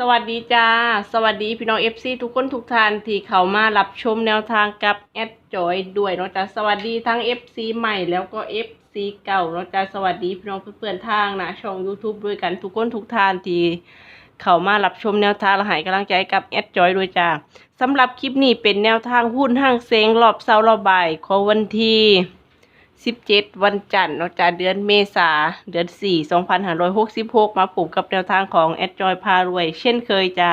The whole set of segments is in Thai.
สวัสดีจ้า สวัสดีพี่น้องเอฟซีทุกคนทุกท่านที่เข้ามารับชมแนวทางกับแอดจอยด้วยเนาะจ้าสวัสดีทั้ง FC ใหม่แล้วก็ FC เก่าเนาะจ้าสวัสดีพี่น้องเพื่อนๆทางนะช่อง YouTube ด้วยกันทุกคนทุกท่านที่เข้ามารับชมแนวทางและให้กำลังใจกับแอดจอยด้วยจ้าสำหรับคลิปนี้เป็นแนวทางหุ้นห้างเซงรอบเสาร์รอบบ่ายของวันที่ 17วันจันทร์เนาะจ้าเดือนเมษาเดือน4 2566มาปลูกกับแนวทางของแอดจอยพารวย เช่นเคยจ้า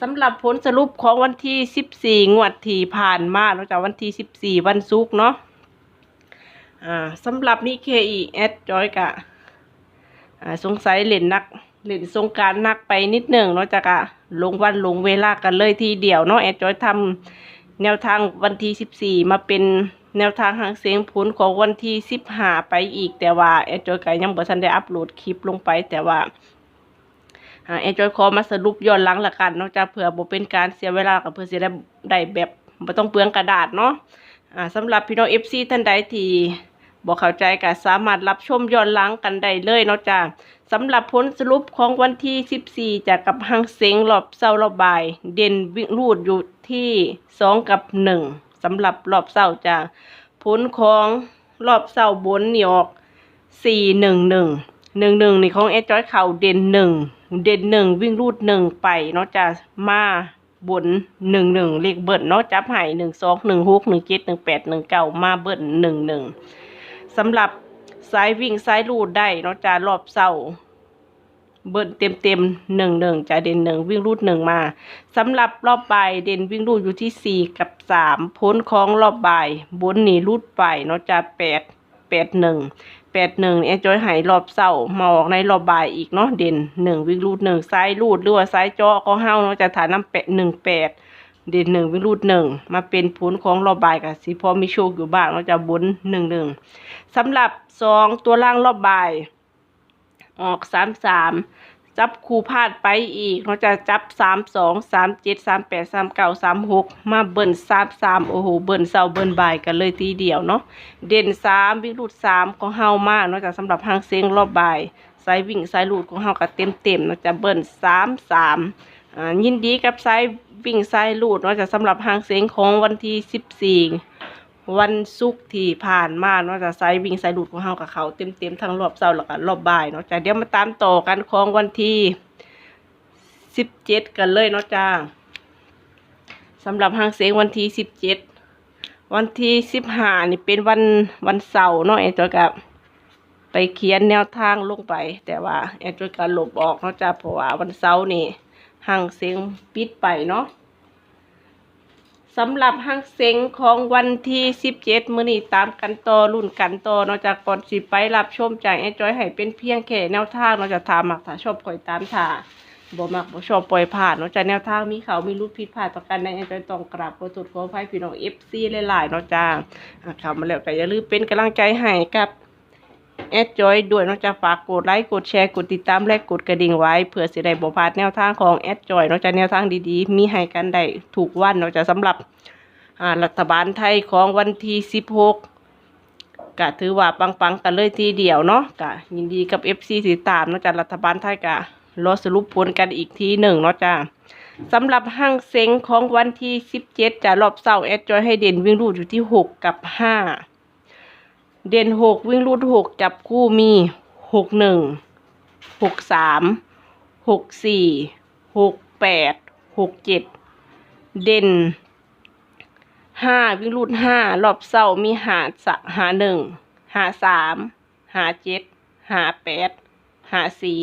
สำหรับผลสรุปของวันที่14งวดที่ผ่านมาเนาะจ้าวันที่14วันศุกร์เนาะสำหรับนี่เคอีแอดจอยกะสงสัยเล่นนักเล่นสงการนักไปนิดหนึ่งเนาะจ้ากะลงวันลงเวลากันเลยทีเดียวเนาะแอดจอยทำแนวทางวันที่14มาเป็นแนวทางหางเสียงผลของวันที่15ไปอีก แต่ว่าแอดจอยก็ยังบ่ทันได้อัปโหลดคลิปลงไป แต่ว่าแอดจอยขอมาสรุปย้อนหลังละกันนอกจากเผื่อบ่เป็นการเสียเวลากับเพื่อเสิได้ได้แบบบ่ต้องเปลืองกระดาษเนาะอ่าสำหรับพี่น้อง FC ท่านใดที่บ่เข้าใจก็สามารถรับชมย้อนหลังกันได้เลยเนาะจ้าสำหรับผลสรุปของวันที่ 14 จากกับหางเสงรอบเศร้ารอบบ่าย เด่นวิ่งรูดอยู่ที่ 2 กับ 1 สำหรับรอบเศร้าจ้าผลของรอบเศร้าบนนี่ออก4 1 1 1 1นี่ของเอจอยเข่าเด่น1เด่น1วิ่งรูด1ไปเนาะจ้ามาบน1 1เลขเบิ้ลเนาะจับให้1 2 1 6 1 7 1 8 1 9มาเบิ้ล1 1สำหรับสายวิ่งสายรูดได้เนาะจ้ารอบเสา เบิร์นเต็มเต็มหนึ่งหนึ่งจะเด่นหนึ่งวิ่งรูดหนึ่งมาสำหรับรอบบ่ายเด่นวิ่งรูดอยู่ที่สี่กับสามพ้นของรอบบ่ายบนนี่รูดไปเนาะจ้าแปดแปดหนึ่งแปดหนึ่งเอจอยหายรอบเสามาออกในรอบบ่ายอีกเนาะเด่นหนึ่งวิ่งรูดหนึ่งซ้ายรูดหรือว่าซ้ายเจาะก็เฮ้าเนาะจะฐานน้ำแปดหนึ่งแปดเด่นหนึ่งวิ่งรูดหนึ่งมาเป็นผลของรอบบายกับสีพอมีโชคอยู่บ้างเราะจะบนหนึ่งหนึ่งสำหรับสองตัวล่างรอบบาย ออกสามสามจับคู่พลาดไปอีกเราจะจับสามสองสามเจ็ดสามแปดสามเก้าสามหกมาเบิ่นสามสามโอ้โหเบิ่นเศร้าเบิ่นบ่ายกันเลยทีเดียวเนาะเด่นสามวิ่งรูดสามของเฮามากเนาะจากสำหรับหางเสียงรอบบ่ายสายวิ่งสายลูดของเฮาก็เต็มเต็มเนาจะเบิ่นสามสามอ่ายินดีกับสายวิ่งสายลูดเนาะจะสำหรับหางเสียงของวันที่สิบสี่ วันศุกร์ที่ผ่านมาเนาะจะสายวิ่งสายลูดของเฮากับเขาเต็มเต็มๆทั้งรอบเช้าแล้วก็รอบบ่ายเนาะจะเดี๋ยวมาตามต่อกันของวันที่สิบเจ็ดกันเลยเนาะจ้าสำหรับหางเสียงวันที่สิบเจ็ดวันที่สิบห้านี่เป็นวันวันเสาร์เนาะไอ้ตัวกับไปเขียนแนวทางลงไป แต่ว่าแอดจอยการลบออกเนาะจ้าเพราะว่าวันเสาร์นี่ห่างเสียงปิดไปเนาะ สำหรับห่างเสียงของวันที่สิบเจ็ดมื้อนี้ตามกันต่อรุ่นกันต่อนอกจากก่อนสิไปรับชมจากแอจอยให้เป็นเพียงแค่แนวทางนอกจากถามมักถ้าชอบคอยตามถ่าบ่มักบ่ชอบปล่อยผ่านนอกจากแนวทางมีเขามีรูดผิดพลาดต่อกันในแอจอยต้องกราบขอโทษขออภัยพี่น้อง FC หลายๆนาะจ้าอะเข้ามาแล้วก็อย่าลืมเป็นกำลังใจให้กับ แอดจอยด้วยนอกจากฝากกดไลค์กดแชร์กดติดตามและกดกระดิ่งไว้เพื่อสิได้บ่พลาดแนวทางของแอดจอยนอกจากแนวทางดีๆ มีให้กันได้ถูกวันนอกจากสำหรับอ่ารัฐบาลไทยของวันที่16ก็ถือว่าปังๆกันเลยทีเดียวเนาะก็ยินดีกับ FC ติตามนอกจากรัฐบาลไทยก็รอสรุปผลกันอีกทีหนึ่งเนาะจ้าสำหรับห้างเซ็งของวันที่ 17จะรอบเสาร์แอดจอยให้เด่นวิ่งรูดอยู่ที่ 6 กับ 5 เด่นหกวิ่งรูดหกจับคู่มีหกหนึ่งหกสามหกสี่หกแปดหกเจ็ดเด่นห้าวิ่งรูดห้ารอบเศร้ามีหาสะหาหนึ่งหาสามหาเจ็ดหาแปดหาสี่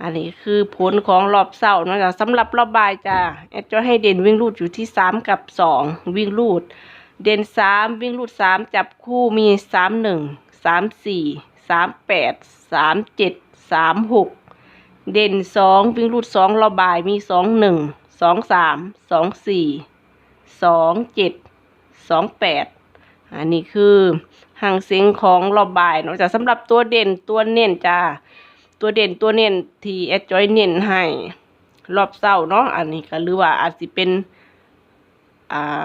อันนี้คือผลของรอบเศร้านะจ๊ะสำหรับรอบบ่ายจ้ะแอดจะให้เด่นวิ่งรูดอยู่ที่สามกับสองวิ่งรูด เด่นสามวิ่งรูดสามจับคู่มีสามหนึ่งสามสี่สามแปดสามเจ็ดสามหกเด่นสองวิ่งรูดสองระบายมีสองหนึ่งสองสามสองสี่สองเจ็ดสองแปดอันนี้คือห่างเสียงของระบายเนาะจากสำหรับตัวเด่นตัวเน้นจ้าตัวเด่นตัวเน้นที่แอดจอยเน้นให้รอบเศร้าเนาะอันนี้ก็หรือว่าอาจจะเป็นอ่า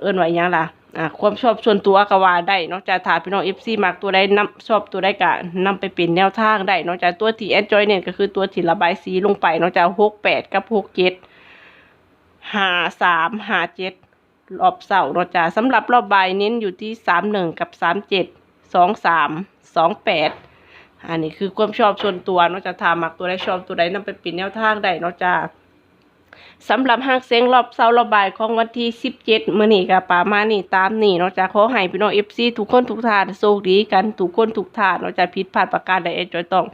เอิญว่าอหยังล่ะอ่าความชอบส่วนตัวก็ว่าได้นอกจากถาพี่น้อง FC มักตัวใดนํชอบตัวใดก็นำไปเป็นแนวทางได้นอกจากตัวที่แอดจอยเนี่ยก็คือตัวที่ระบายสีลงไปนอกจาก68กับ67 53 57รอบเสาร์นอกจากสำหรับรอบบ่ายเน้นอยู่ที่31กับ37 23 28อันนี้คือความชอบส่วนตัวนอกจากถามักตัวใดชอบตัวใดนำไปเป็นแนวทางได้นอกจาก สำหรับหักเสียงรอบเสาร์รอบบ่ายของวันที่ 17มื้อนี้ก็ประมาณนี้ตามนี้เนอกจากขอให้พี่น้อง FC ทุกคนทุกท่านโชคดีกันทุกคนทุกท่านเนอกจากผิดพลาดประการใดเอ็นจอยต้อง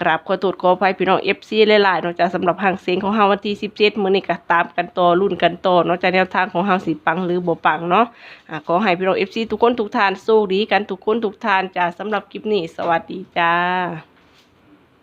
กราบขอโทษขออภัยพี่น้อง FC หลายๆเนอกจากสำหรับหักเสียงของเฮาวันที่ 17มื้อนี้ก็ตามกันต่อรุ่นกันต่อเนอกจากแนวทางของเฮาสิปังหรือบ่ปังเนาะอะขอให้พี่น้อง FC ทุกคนทุกท่านโชคดีกันทุกคนทุกท่านจ้าสำหรับคลิปนี้สวัสดีจ้า